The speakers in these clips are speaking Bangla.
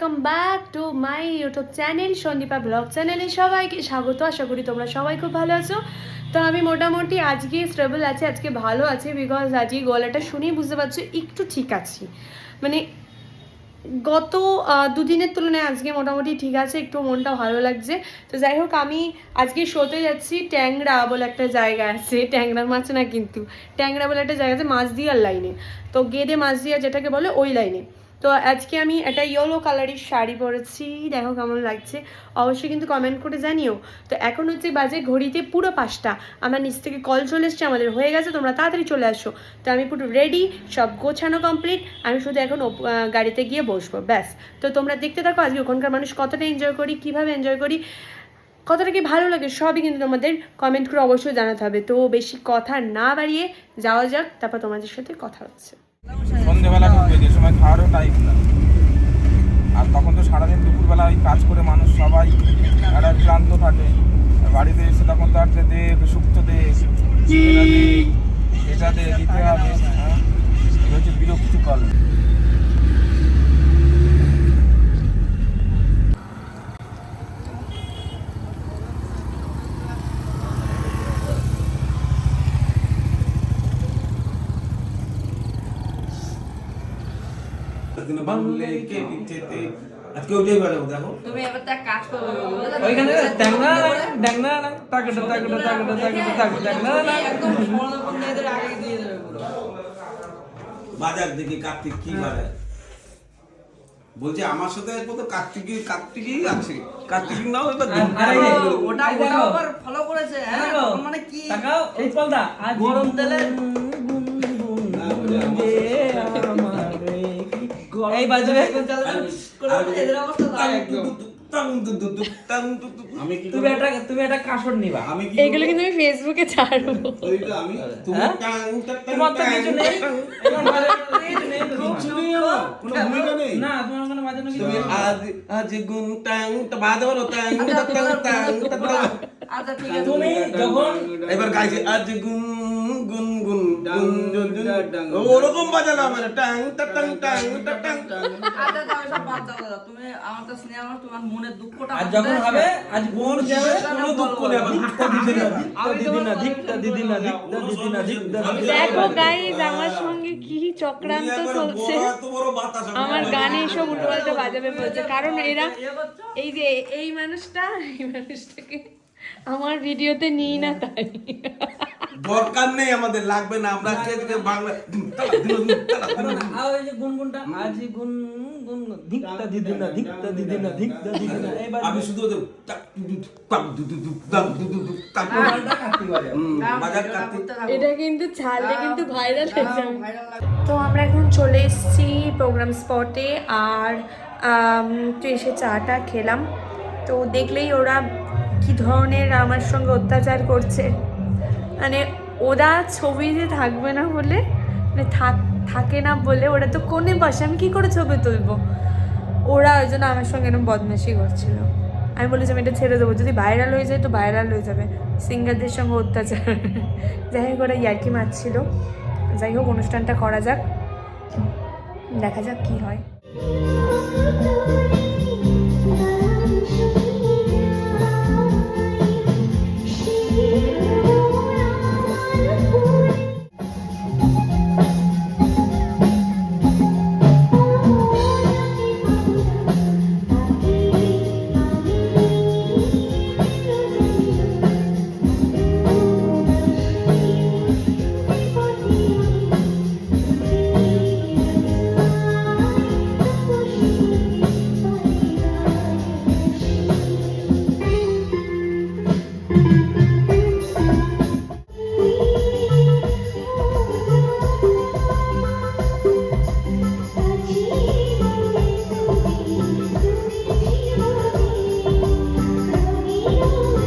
Welcome back to my YouTube channel Sandipa blog চ্যানেলে সবাইকে স্বাগত। আশা করি তোমরা সবাই খুব ভালো আছো। তো আমি মোটামুটি আজকে স্টেবল আছে, আজকে ভালো আছে বিকজ আজকে গলাটা শুনেই বুঝতে পারছ একটু ঠিক আছি। মানে গত দুদিনের তুলনায় আজকে মোটামুটি ঠিক আছে, একটু মনটা ভালো লাগছে। তো যাই হোক, আমি আজকে শোতে যাচ্ছি ট্যাংরা বলে একটা জায়গা আছে। ট্যাংরার মাছ না কিন্তু, ট্যাংরা বলে একটা জায়গা আছে মাছদিয়ার লাইনে তো গেদে মাছদিয়া যেটাকে বলে ওই লাইনে তো আজকে আমি একটা ইয়েলো কালারের শাড়ি পরেছি। দেখো কেমন লাগছে। অবশ্যই কিন্তু কমেন্ট করে জানিও। তো এখন হচ্ছে বাজে ঘড়িতে পুরো পাঁচটা। আমার নিচ থেকে কল চলে এসছে, আমাদের হয়ে গেছে, তোমরা তাড়াতাড়ি চলে আসো। তো আমি পুরো রেডি সব গোছানো কমপ্লিট আমি শুধু এখন গাড়িতে গিয়ে বসবো, ব্যাস। তো তোমরা দেখতে থাকো, আজকে ওখানকার মানুষ কতটা এনজয় করি, কীভাবে এনজয় করি, কতটা কি ভালো লাগে, সবই কিন্তু তোমাদের কমেন্ট করে অবশ্যই জানাতে হবে। তো বেশি কথা না বাড়িয়ে যাওয়া যাক, তারপর তোমাদের সাথে কথা হচ্ছে। সন্ধ্যেবেলা ঢুকবে যে সময় খাওয়ারও টাইম না। আর তখন তো সারাদিন দুপুরবেলা ওই কাজ করে মানুষ সবাই একটা ক্লান্ত থাকে। বাড়িতে এসে তখন তো আর যে দে সুক্ত দে এটা দে দিতে হবে হ্যাঁ? হচ্ছে বিরক্তিকর। বাংলে কে পিঠেতে আজকে ওটাই বাজাবো দেখো তুমি এবার তা কাজ করবে ওইখানে ট্যাংরা ট্যাংরা না টাকাটা টাকাটা টাকাটা টাকাটা টাকাটা ট্যাংরা না একদম বড় বড় মেয়েদের আগে দিয়ে দেবে পুরো বাজার দেখি কার্তিক কি বাজার বলছে আমার সাথে একবার তো কার্তিকই কার্তিকই আছে কার্তিক নাও এবার ওটা ওটা আবার ফলো করেছে হ্যাঁ মানে কি তাকাও এই পলদা আজ গরম তেলে এই বাজবে এদের আমি কি তুমি একটা কাসর নিবা। আমি কি এইগুলো কিন্তু আমি ফেসবুকে ছাড়বো। আমি তুমি হ্যাঁ? তোমার তো কিছু নেই। না তোমার কোনো বাজানো নেই। আজ আজ গুন টাং টা টাং টাং টাং টাং আচ্ছা ঠিক আছে। তুমি যখন এবার গাইছে আজ গুন গুন গুন গুন গুন গুন ওরকম বাজানো আমার। টাং টা টাং টাং টা টাং। আচ্ছা তাও সব বাদ দাও তুমি আমার তো স্নেহ আমার তোমার মনের দুঃখটা আজ যখন হবে আজ বোন যাবে কোনো দুঃখ নেই দিদি না দিদি না দিদি না দিদি না দিদি না দেখো গাইজ আমার সঙ্গে কি চক্রান্ত চলছে। আমার গানে এসব উল্টোপাল্টা বাজাবে বলছে। কারণ এরা এই যে এই মানুষটা এই মানুষটাকে আমার ভিডিওতে নিই না তাই। দরকার নেই আমাদের লাগবে না। আমরা আজকে বাংলা ওই যে গুনগুনটা আজ গুন গুন ধিক্কা দিদি না ধিক্কা দিদি না ধিক্কা দিদি না এবার আমি শুধু ওদের টাক টু টু টু, টাক টু টু টু, টাক টু টু টু, টাক টু টু। ওটা কাটতে পারে। হুম, বাজার কার্তিক এটা কিন্তু ছাড়লে কিন্তু ভাইরাল হয়ে যাবে। তো আমরা এখন চলে এসেছি প্রোগ্রাম স্পটে আর একটু এসে চাটা খেলাম। তো দেখলেই ওরা কি ধরনের আমার সঙ্গে অত্যাচার করছে? মানে ওরা ছবিতে থাকবে না বলে মানে থাক, থাকে না বলে, ওরা তো কোনে বসে আমি কী করে ছবি তুলবো? ওরা ওই জন্য আমার সঙ্গে এরকম বদমাশি করছিল। আমি বলেছি, আমি এটা ছেড়ে দেবো। যদি ভাইরাল হয়ে যায় তো ভাইরাল হয়ে যাবে। সিঙ্গারদের সঙ্গে অত্যাচার। যাই হোক, ওরা ইয়ার্কি মারছিল। যাই হোক, অনুষ্ঠানটা করা যাক। দেখা যাক কি হয়। you.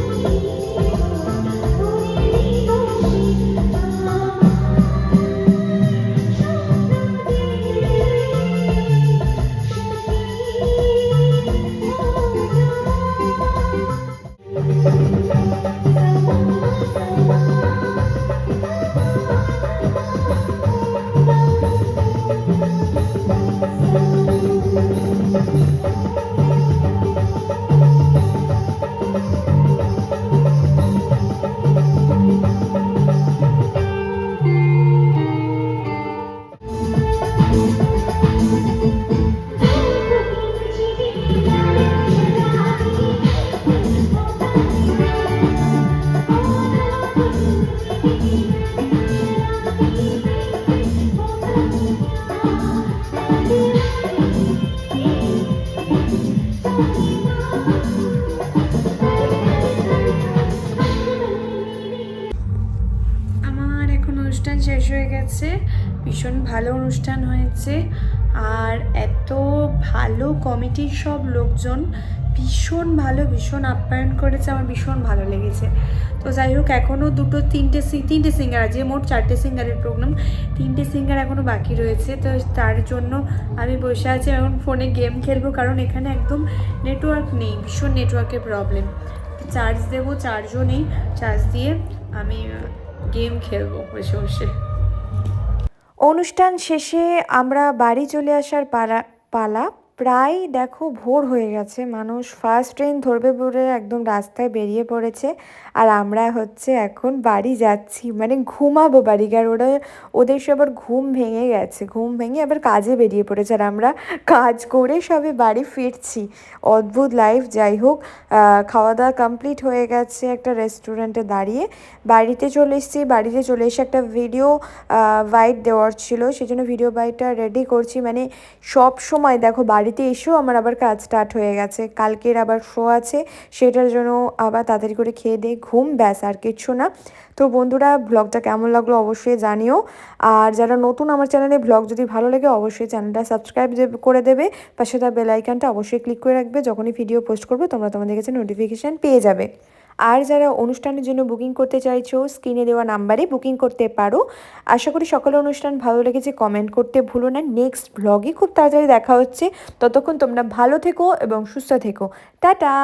ভীষণ ভালো অনুষ্ঠান হয়েছে আর এত ভালো কমিটির সব লোকজন ভীষণ ভালো, ভীষণ আপ্যায়ন করেছে, আমার ভীষণ ভালো লেগেছে। তো যাই হোক এখনও দুটো, তিনটে তিনটে সিঙ্গার আছে, মোট চারটে সিঙ্গারের প্রোগ্রাম তিনটে সিঙ্গার এখনও বাকি রয়েছে, তো তার জন্য আমি বসে আছি এখন ফোনে গেম খেলব, কারণ এখানে একদম নেটওয়ার্ক নেই, ভীষণ নেটওয়ার্কের প্রবলেম চার্জ দেবো চার্জও নেই চার্জ দিয়ে আমি গেম খেলব বসে বসে। অনুষ্ঠান শেষে আমরা বাড়ি চলে আসার পালা পালা প্রায় দেখো ভোর হয়ে গেছে, মানুষ ফার্স্ট ট্রেন ধরবে বলে একদম রাস্তায় বেরিয়ে পড়েছে আর আমরা হচ্ছে এখন বাড়ি যাচ্ছি মানে ঘুমাবো বাড়ি আর ওরা, ওদের সবার ঘুম ভেঙে গেছে, ঘুম ভেঙে আবার কাজে বেরিয়ে পড়েছে আর আমরা কাজ করে সবে বাড়ি ফিরছি। অদ্ভুত লাইফ যাই হোক খাওয়া দাওয়া কমপ্লিট হয়ে গেছে একটা রেস্টুরেন্টে দাঁড়িয়ে। বাড়িতে চলে এসেছি, বাড়িতে চলে এসে একটা ভিডিও বাইট দেওয়ার ছিল সেই জন্য ভিডিও বাইটটা রেডি করছি মানে সব সময় দেখো বাড়িতে এসেও আমার আবার কাজ স্টার্ট হয়ে গেছে। কালকের আবার শো আছে, সেটার জন্য আবার তাড়াতাড়ি করে খেয়ে দিয়ে ঘুম, ব্যাস আর কিচ্ছু না। তো বন্ধুরা ব্লগটা কেমন লাগল অবশ্যই জানিও। আর যারা নতুন আমার চ্যানেলে ব্লগ যদি ভালো লাগে, অবশ্যই চ্যানেলটা সাবস্ক্রাইব করে দেবে। পাশে তার বেল আইকনটা অবশ্যই ক্লিক করে রাখবে। যখনই ভিডিও পোস্ট করব, তোমরা তোমাদের কাছে নোটিফিকেশান পেয়ে যাবে। আর যারা অনুষ্ঠানের জন্য বুকিং করতে চাইছো স্ক্রিনে দেওয়া নাম্বারে বুকিং করতে পারো। আশা করি সকলের অনুষ্ঠান ভালো লেগেছে কমেন্ট করতে ভুলো না। নেক্সট ব্লগে খুব তাড়াতাড়ি দেখা হচ্ছে। ততক্ষণ তোমরা ভালো থেকো এবং সুস্থ থেকো। টাটা!